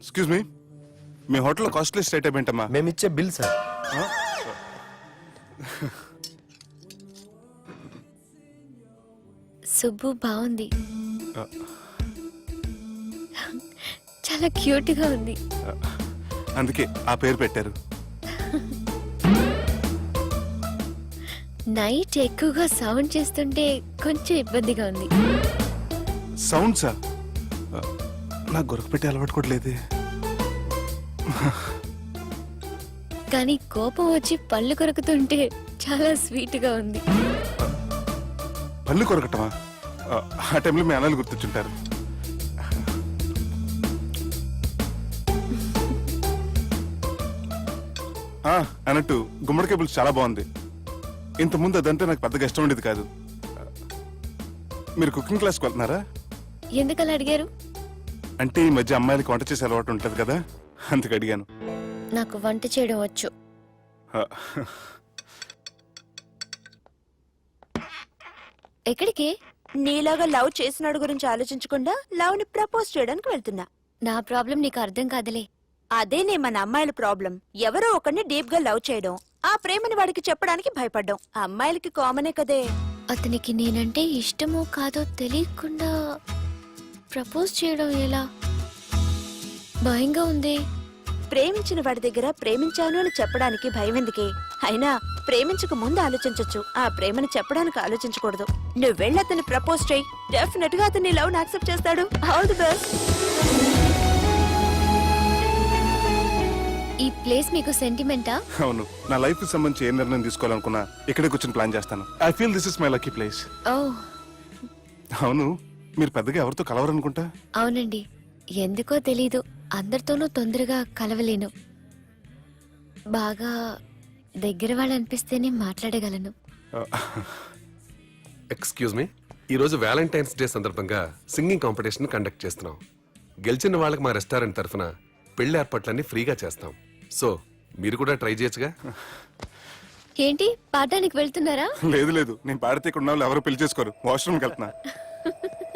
Excuse me మీ హోటల్లో costly state ఏంటమ్మా మేము ఇచ్చే బిల్ సార్. సుబ్బు బాగుంది. చాలా క్యూట్గా ఉంది. అందుకే ఆ పేరు పెట్టారు. నైట్ ఎక్కువగా సౌండ్ చేస్తుంటే కొంచెం ఇబ్బందిగా ఉంది. సౌండ్సా? నాకు గొరక పెట్టి అలవాటు కూడా లేదే. కానీ కోపం వచ్చి పళ్ళు కొరుకుతుంటే చాలా స్వీట్గా ఉంది. పళ్ళు కొరకటమా? ఆ, ఆ టైంలో మీ అన్నలు గుర్తొచ్చుంటారు. ఆ, అన్నట్టు గుమ్మడికాయ పులుసు చాలా బాగుంది. ఇంతకుముందు అదంటే నాకు పెద్దగా ఇష్టం ఉండేది కాదు. మీరు కుకింగ్ క్లాస్కి వెళ్తున్నారా? ఎందుకలా అడిగారు? అంటే ఈ మధ్య అమ్మాయిలకి వంట చేసే అలవాటు ఉంటుంది కదా? అందుకు అడిగాను. నాకు వంట చేయడం వచ్చు. ఎక్కడికి? నీలాగా లవ్ చేసినాడు గురించి ఆలోచించకుండా లవ్ని ప్రపోజ్ చేయడానికి వెళ్తున్నా. నా ప్రాబ్లం నీకు అర్థం కాదులే. అదేనే మన అమ్మాయిల ప్రాబ్లం. ఎవరో ఒకరిని డీప్గా లవ్ చేయడం ఆ ప్రేమని వాడికి చెప్పడానికి భయపడ్డం. అమ్మాయిలకి కామనే కదే. అతనికి నేనంటే ఇష్టమో కాదో తెలియకుండా ప్రపోజ్ చేయడం ఎలా? భయంగా ఉంది. ప్రేమించిన వాడి దగ్గర ప్రేమించాను అని చెప్పడానికి భయం ఎందుకే? అయినా ప్రేమించక ముందు ఆలోచించొచ్చు. ఆ ప్రేమని చెప్పడానికి ఆలోచించకూడదు. నువ్వు వెళ్ళి అతన్ని ప్రపోజ్ చేయి. డెఫినెట్గా అతన్ని లవ్ యాక్సెప్ట్ చేస్తాడు. ఆల్ ది బెస్ట్ ఈ ప్లేస్ మీకు సెంటిమెంటా? అవును. నా లైఫ్కి సంబంధించి ఏ నిర్ణయం తీసుకోవాలనుకున్నా ఇక్కడే కూర్చొని ప్లాన్ చేస్తాను. I feel this is my lucky place oh. అవును. మీరు పెద్దగా ఎవరితో కలవరనుకుంటా? అవునండి. ఎందుకో తెలీదు. అందరితోనూ తొందరగా కలవలేను. బాగా దగ్గర వాళ్ళు అనిపిస్తేనే మాట్లాడగలను ఎక్స్క్యూజ్ మీ. ఈరోజు వ్యాలంటైన్స్ డే సందర్భంగా సింగింగ్ కాంపిటీషన్ కండక్ట్ చేస్తున్నాం. గెలిచిన వాళ్ళకి మా రెస్టారెంట్ తరఫున పెళ్ళి ఏర్పాట్లన్నీ ఫ్రీగా చేస్తాం. సో మీరు కూడా ట్రై చేయొచ్చుగా? ఏంటి? పాడడానికి వెళ్తున్నారా? లేదు లేదు. నేను పాడితే ఇక్కడ ఉన్న వాళ్ళు ఎవరు పెళ్ళి చేసుకోరు. వాష్రూమ్కి వెళ్తున్నా.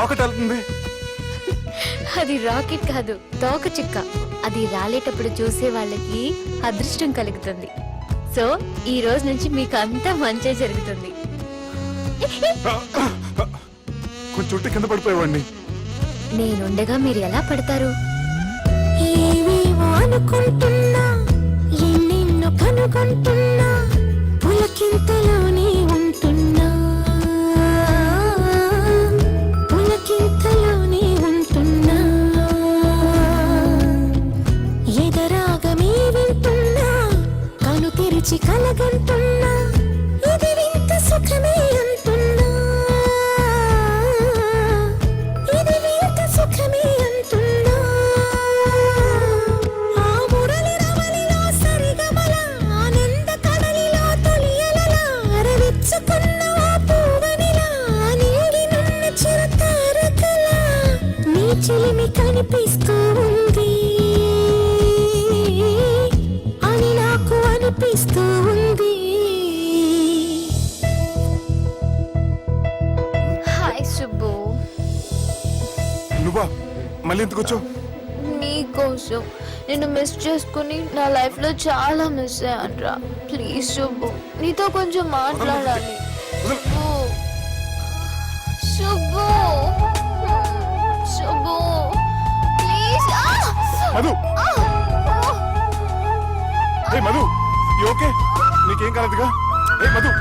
రాకెట్ వెళ్తుంది. అది రాకెట్ కాదు తోక చుక్క. అది రాలేటప్పుడు చూసే వాళ్ళకి అదృష్టం కలుగుతుంది. సో ఈ రోజు నుంచి మీకు అంతా మంచే జరుగుతుంది. కొంచెం చుట్టూ కింద పడిపోయేవాడిని. నేనుండగా మీరు ఎలా పడతారు? అనుకుంటున్నా ఎన్నెన్నో కనుగొంటున్నా పులకింతలోనే కలగంటున్నా? ఇది వింత సుఖమే అంటున్నా. ఇది వింత సుఖమే అంటున్నా. ఆ మురళి రమణిలో సరిగమల ఆనంద కడలిలో తొలియలల అరవిచ్చుకున్న ఆ పూవనిలా నింగినున్న చిరతారకలా. నీ చెలిమి కనిపిస్తూ మళ్ళీ ఎందుకు వచ్చావు? నీకోసం. నేను మిస్ చేసుకుని నా లైఫ్లో చాలా మిస్ అయ్యానురా. ప్లీజ్ శుభు నీతో కొంచెం మాట్లాడాలి. Shubhu Shubhu Shubhu please Madhu. Hey Madhu you okay నీకేం కాలేదుగా? Hey Madhu.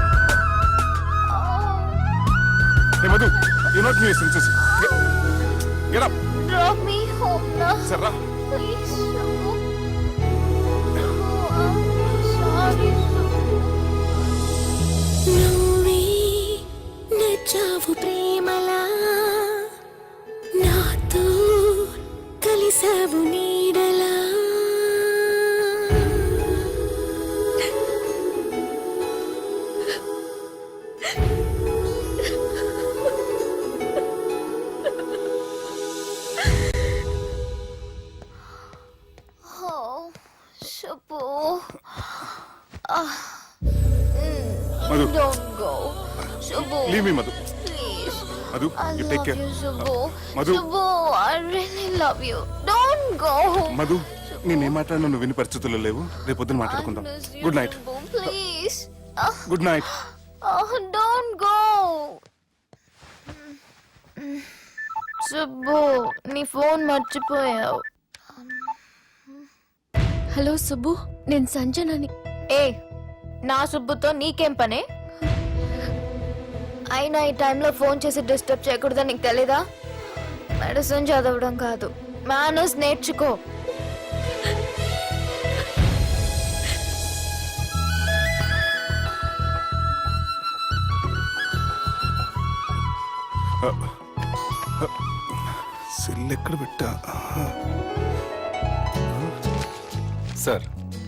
Hey Madhu you not me senses get up drop me home నా సర్రా. ప్లీజ్ శుభు సారీ నువ్వే నచ్చావు ప్రేమలా. నాతో కలిసావు నీడలా you I really love you. Don't go. Madhu నేనేం మాట్లాడినా నువ్వు విని పరిస్థితుల్లో లేవు. రేపు పొద్దున మాట్లాడుకుందాం. Good night. Ah, good night oh, don't go. Subbu నీ ఫోన్ మర్చిపోయావు. హలో సుబ్బు నేను సంజనని. ఏ నా సుబ్బుతో నీకేం పనే? అయినా ఈ టైంలో ఫోన్ చేసి డిస్టర్బ్ చేయకూడదని నీకు తెలీదా? మెడిసిన్ చదవడం కాదు. మేనర్స్ నేర్చుకో. సెల్ ఎక్కడ పెట్టా? సార్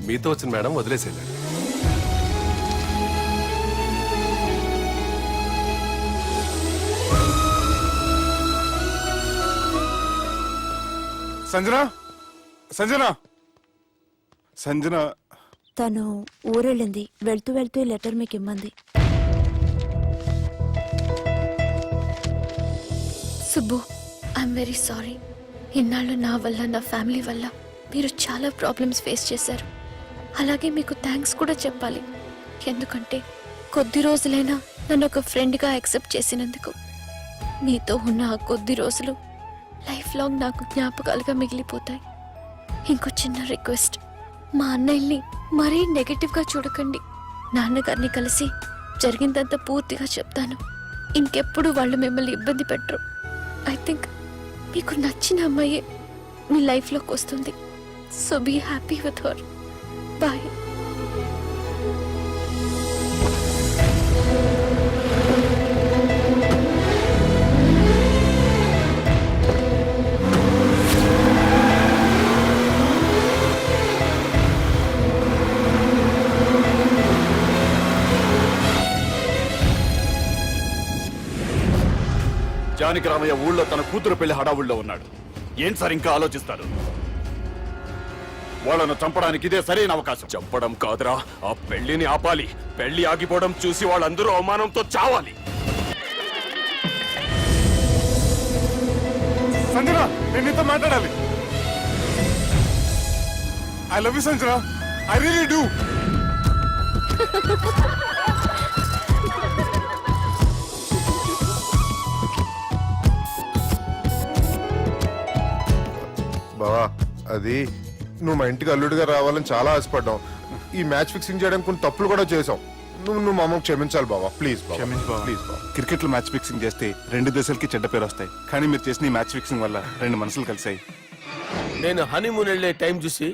మీతో వచ్చిన మేడం వదిలేసేయండి. సంజన? సంజన? సంజన. తను ఊరెళ్ళింది. వెళ్తూ వెళ్తూ ఈ లెటర్ మీకు ఇమ్మంది. సుబ్బు ఐఎమ్ వెరీ సారీ ఇన్నాళ్ళు నా వల్ల నా ఫ్యామిలీ వల్ల మీరు చాలా ప్రాబ్లమ్స్ ఫేస్ చేశారు. అలాగే మీకు థ్యాంక్స్ కూడా చెప్పాలి. ఎందుకంటే కొద్ది రోజులైనా నన్ను ఒక ఫ్రెండ్గా యాక్సెప్ట్ చేసినందుకు మీతో ఉన్న ఆ కొద్ది రోజులు లైఫ్ లాంగ్ నాకు జ్ఞాపకాలుగా మిగిలిపోతాయి ఇంకో చిన్న రిక్వెస్ట్ మా అన్నయ్యని మరీ నెగటివ్గా చూడకండి నాన్నగారిని కలిసి జరిగిందంతా పూర్తిగా చెప్తాను ఇంకెప్పుడు వాళ్ళు మిమ్మల్ని ఇబ్బంది పెట్టరు ఐ థింక్ మీకు నచ్చిన అమ్మాయి మీ లైఫ్లోకి వస్తుంది so be happy with her boy Janaki Ramayya ఊళ్ళో తన కూతురు పెళ్ళి హడావుల్లో ఉన్నాడు. ఏం సార్ ఇంకా ఆలోచిస్తారు? వాళ్ళను చంపడానికి ఇదే సరైన అవకాశం. చంపడం కాదురా ఆ పెళ్ళిని ఆపాలి. పెళ్ళి ఆగిపోవడం చూసి వాళ్ళందరూ అవమానంతో చావాలి. సంజన నేను నీతో మాట్లాడాలి. I love you Sanjana. I really do అది నువ్వు మా ఇంటికి అల్లుడిగా రావాలని చాలా ఆశపడ్డాం ఈ మ్యాచ్ ఫిక్సింగ్ చేయడానికి కొన్ని తప్పులు కూడా చేసాం నువ్వు నువ్వు మా అమ్మకు క్షమించాలి బావా. ప్లీజ్ క్షమించు బావ. ప్లీజ్ బావా. క్రికెట్లో మ్యాచ్ ఫిక్సింగ్ చేస్తే రెండు దేశాలకి చెడ్డ పేరు వస్తాయి. కానీ మీరు చేసిన ఈ మ్యాచ్ ఫిక్సింగ్ వల్ల రెండు మనసులు కలిసాయి నేను హనీమూన్ వెళ్ళే టైం చూసి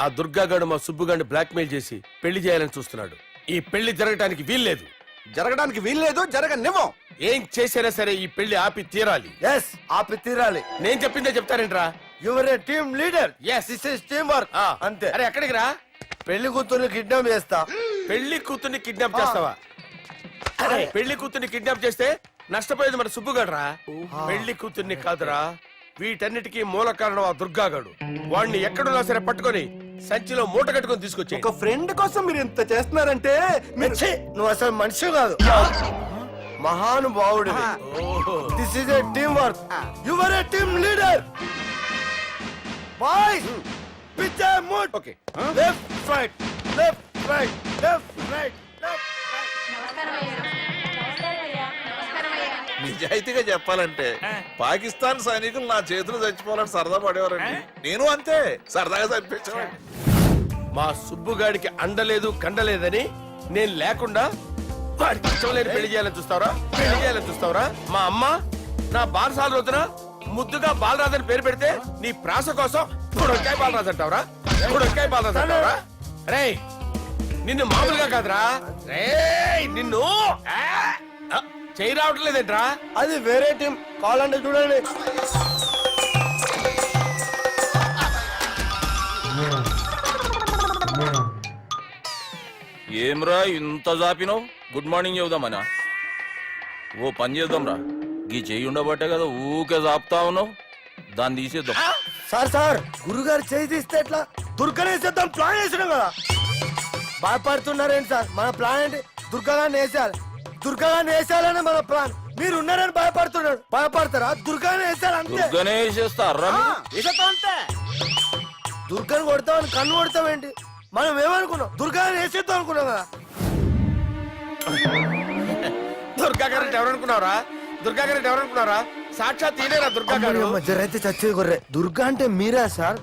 ఆ దుర్గాగాడు మా సుబ్బుగాడిని బ్లాక్మెయిల్ చేసి పెళ్ళి చేయాలని చూస్తున్నాడు. ఈ పెళ్ళి జరగటానికి వీల్లేదు. జరగడానికి వీల్లేదు జరగనివ్వం. ఏం చేసినా సరే ఈ పెళ్ళి ఆపి తీరాలి. ఎస్ ఆపి తీరాలి. నేను చెప్పిందే చెప్తారేంట్రా? Your a team leader Yes. This is team work ఆ, అంతే. అరే ఎక్కడికి రా. పెళ్ళి కూతుర్ని కిడ్నాప్ చేస్తా. పెళ్ళి కూతుర్ని కిడ్నాప్ చేస్తావా? అరే పెళ్ళి కూతుర్ని కిడ్నాప్ చేస్తే నష్టపోయేది మన సుబ్బుగాడ్రా. పెళ్ళి కూతుర్ని కాదురా. వీటన్నిటికీ మూల కారణం ఆ దుర్గాగాడు. వాణ్ణి ఎక్కడున్నా సరే పట్టుకొని సంచిలో మూట కట్టుకొని తీసుకొచ్చి ఒక ఫ్రెండ్ కోసం మీరు ఇంత చేస్తున్నారంటే మీరు- ఛీ, నువ్వు అసలు మనిషి కాదు. మహానుభావుడు this is a team work your a team leader boy pitch mood okay left right left right left right నిజాయితీగా చెప్పాలంటే పాకిస్తాన్ సైనికులు నా చేతులు చచ్చిపోవాలని సరదా పడేవారండి. నేను అంతే సరదాగా చనిపించేవాడిని మా సుబ్బుగాడికి అండలేదు కండలేదని నేను లేకుండా వాడికి ఇష్టం లేని పెళ్ళి చేయాలని చూస్తావరా? పెళ్ళి చేయాలని చూస్తావరా? మా అమ్మ నా బారసాల రోజున ముద్దుగా బాలరాజు అని పేరు పెడితే నీ ప్రాస కోసం పుడొక్కాయ బాలరాజు అంటావరా? పుడొక్కాయ బాలరాజు అంటావరా? రే నిన్ను మామూలుగా కాదురా. రే నిన్ను చేయి రావట్లేదేంట్రా? అది వేరే టీం. కావాలంటే చూడండి. ఏమ్రా ఇంత జాపినావు? Good morning చెబుదామనా? ఓ పని చేద్దాంరా. గీ చెయ్యి ఉండబట్టే కదా ఊకే జాపుతా ఉన్నావు. దాన్ని తీసేద్దాం. సార్ సార్ గురుగారు చేయి తీస్తే ఎట్లా? దుర్గనేసేద్దాం ప్లాన్ వేసినాం కదా. భయపడుతున్నారేంటి సార్? మన ప్లాన్ ఏంటి? దుర్గాగాన్ని వేసేయాలి. దుర్గాగాన్ని వేసేయాలని మన ప్లాన్. మీరు ఉన్నారని భయపడుతున్నాడు. భయపడతారా? దుర్గాని వేసేయాలి అంతే. దుర్గనే వేసేస్తారా వేసేద్దాం అంతే. దుర్గాని కొడతామని కన్ను కొడతామేంటి మనం ఏమనుకున్నాం? దుర్గాని వేసేద్దాం అనుకున్నాం కదా. దుర్గా గారు ఎవరనుకున్నారా దుర్గా గారు ఎవరనుకున్నారా సాక్షాత్ తీనేరా దుర్గా గారు? అయితే చచ్చేది కొర్రే. దుర్గా అంటే మీరా సార్?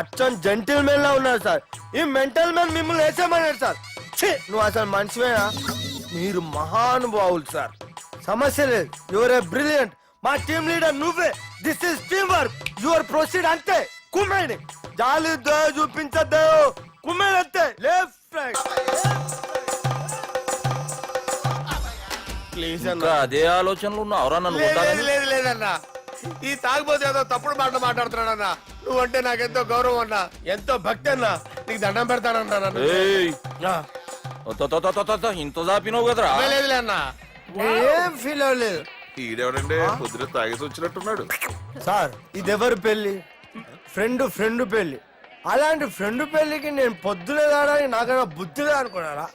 అచ్చం జెంటిల్ మెన్ లా ఉన్నారు సార్. ఈ మెంటల్ మెన్ మిమ్మల్ని వేసేమన్నాడు సార్. ఛీ, నువ్వు అసలు మనిషివేనా? మీరు మహానుభావులు సార్. సమస్య లేదు. యువర్ ఏ బ్రిలియంట్ మా టీమ్ లీడర్ నువ్వే. This is team work your proceed అంతే. కుమ్మేడి జాలి దయ చూపించద్దు. కుమ్మేడి అంతే. లెఫ్ట్ రైట్ ప్లీజ్ ఇంకా అదే ఆలోచనలు ఉన్నావురా నన్ను లేదు కొట్టాలని? లేదు లేదన్నా ఈ తాగుబోతు ఏదో తప్పుడు మాట మాట్లాడుతున్నాడన్నా నువ్వంటే నాకెంతో గౌరవం అన్నా. ఎంతో భక్తి అన్నా. నీకు దండం పెడతానన్నా నన్ను ఏయ్. ఇంత జాపినావు కదరా లేదులే అన్నా ఏం ఫీల్ అవ్వలేదు ఈడెవడండి పొద్దున తాగేసి వచ్చినట్టున్నాడు సార్ ఇది ఎవరు పెళ్ళి ఫ్రెండ్ ఫ్రెండ్ పెళ్ళి అలాంటి ఫ్రెండ్ పెళ్ళికి నేను పొద్దునే దాడని నాకైనా బుద్ధిగా అనుకున్నారా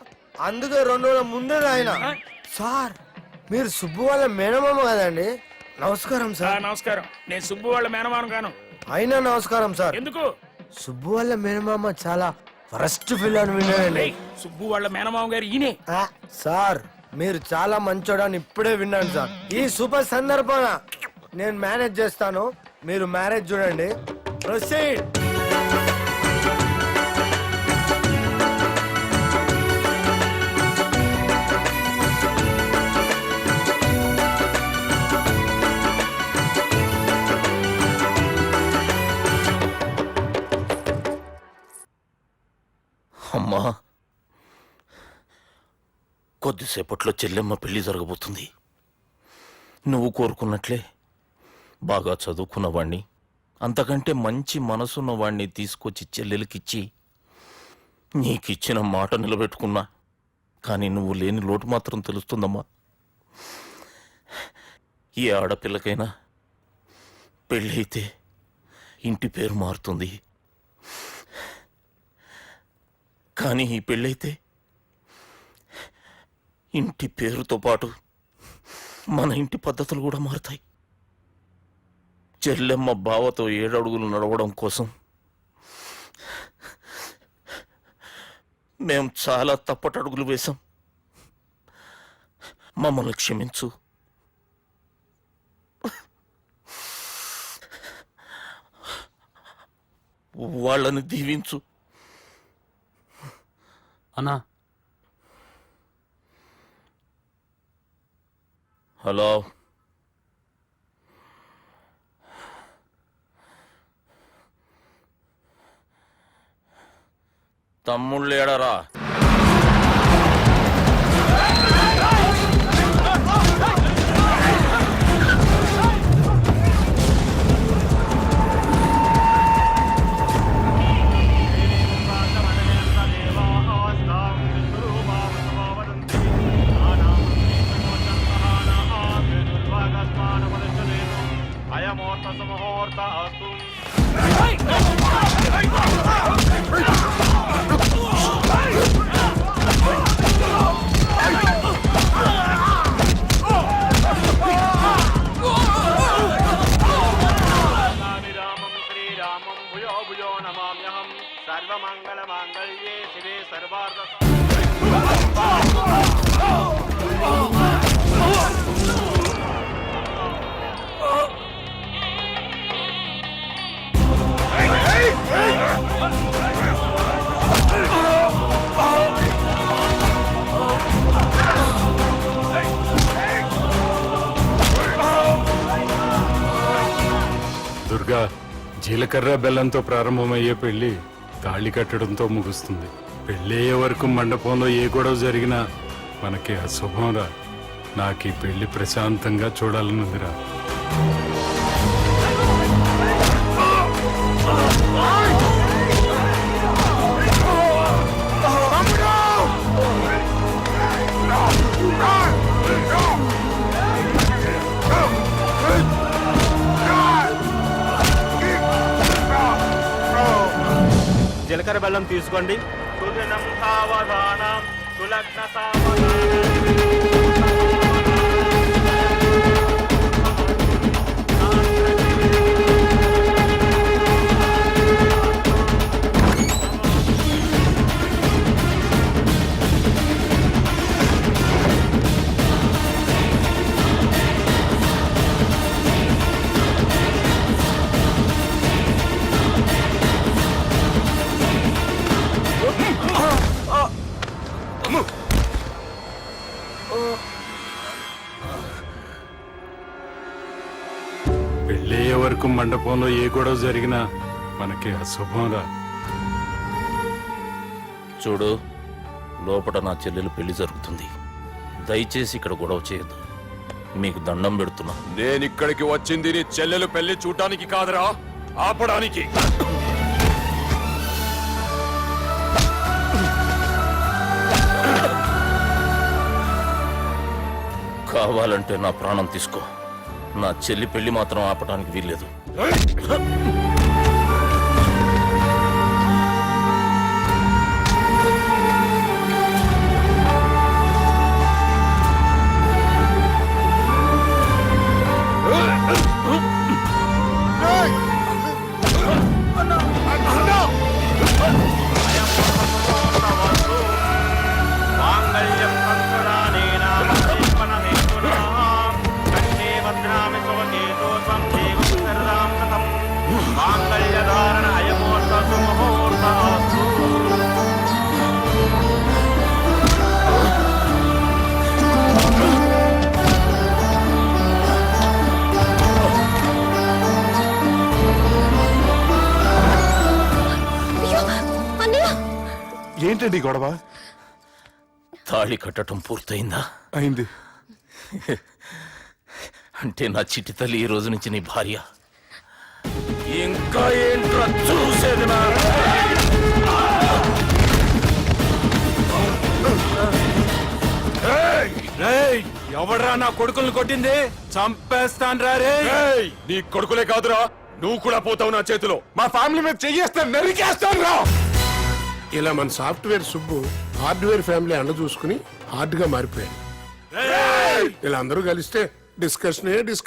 అందుకే రెండు రోజుల ముందే ఆయన సార్ మీరు సుబ్బు వాళ్ళ మేనమామ కదండి నమస్కారం సార్ నమస్కారం నేను సుబ్బు వాళ్ళ మేనమాను గాను అయినా నమస్కారం సార్ ఎందుకు సుబ్బు వాళ్ళ మేనమామ చాలా ఫస్ట్ ఫిల్ అని విన్నానండి సుబ్బు వాళ్ళ మేనమామ గారు ఈయనే. ఆ, సార్ మీరు చాలా మంచోడని ఇప్పుడే విన్నాను సార్. ఈ శుభ సందర్భాన నేను మేనేజ్ చేస్తాను. మీరు మ్యారేజ్ చూడండి. ప్రొసీడ్. కొద్దిసేపట్లో చెల్లెమ్మ పెళ్ళి జరగబోతుంది. నువ్వు కోరుకున్నట్లే బాగా చదువుకున్నవాణ్ణి అంతకంటే మంచి మనసున్న వాణ్ణి తీసుకొచ్చి చెల్లెలకిచ్చి నీకిచ్చిన మాట నిలబెట్టుకున్నా. కానీ నువ్వు లేని లోటు మాత్రం తెలుస్తుందమ్మా. ఏ ఆడపిల్లకైనా పెళ్ళైతే ఇంటి పేరు మారుతుంది. కానీ ఈ పెళ్ళైతే ఇంటి పేరుతో పాటు మన ఇంటి పద్ధతులు కూడా మారుతాయి. చెల్లెమ్మ బావతో ఏడడుగులు నడవడం కోసం మేం చాలా తప్పటడుగులు వేశాం. మమ్మల్ని క్షమించు. వాళ్ళని దీవించు. అన్నా హలో. తమ్ముళ్ళు ఏడరా జీలకర్ర బెల్లంతో ప్రారంభమయ్యే పెళ్ళి తాళి కట్టడంతో ముగుస్తుంది. పెళ్ళయ్యే వరకు మండపంలో ఏ గొడవ జరిగినా మనకి అశుభం రా. నాకు ఈ పెళ్ళి ప్రశాంతంగా చూడాలనుందిరా. తీసుకోండి. మండపంలో ఏ గొడవ జరిగినా మనకి అశుభం రా చూడు లోపల నా చెల్లెలు పెళ్ళి జరుగుతుంది. దయచేసి ఇక్కడ గొడవ చేయొద్దు. మీకు దండం పెడుతున్నా. నేను ఇక్కడికి వచ్చింది నీ చెల్లెలు పెళ్ళి చూడటానికి కాదురా ఆపడానికి. కావాలంటే నా ప్రాణం తీసుకో. నా చెల్లి పెళ్ళి మాత్రం ఆపడానికి వీల్లేదు. はっ! ఏంటండి ఈ గొడవ? తాళి కట్టడం పూర్తయిందా? అయింది. అంటే నా చిట్టి తల్లి ఈ రోజు నుంచి నీ భార్య. ఇంకా ఏంట్రా చూసేది నా? ఎవడరా నా కొడుకుల్ని కొట్టింది? చంపేస్తాను రా. రే నీ కొడుకులే కాదురా నువ్వు కూడా పోతావు నా చేతిలో. మా ఫ్యామిలీ మీద చెయ్యేస్తాను నరికేస్తాను రా ఇలా మన సాఫ్ట్వేర్ సుబ్బు హార్డ్వేర్ ఫ్యామిలీ అండ చూసుకుని హార్డ్గా మారిపోయాడు. ఇలా అందరూ కలిస్తే డిస్కషన్ డిస్కషన్.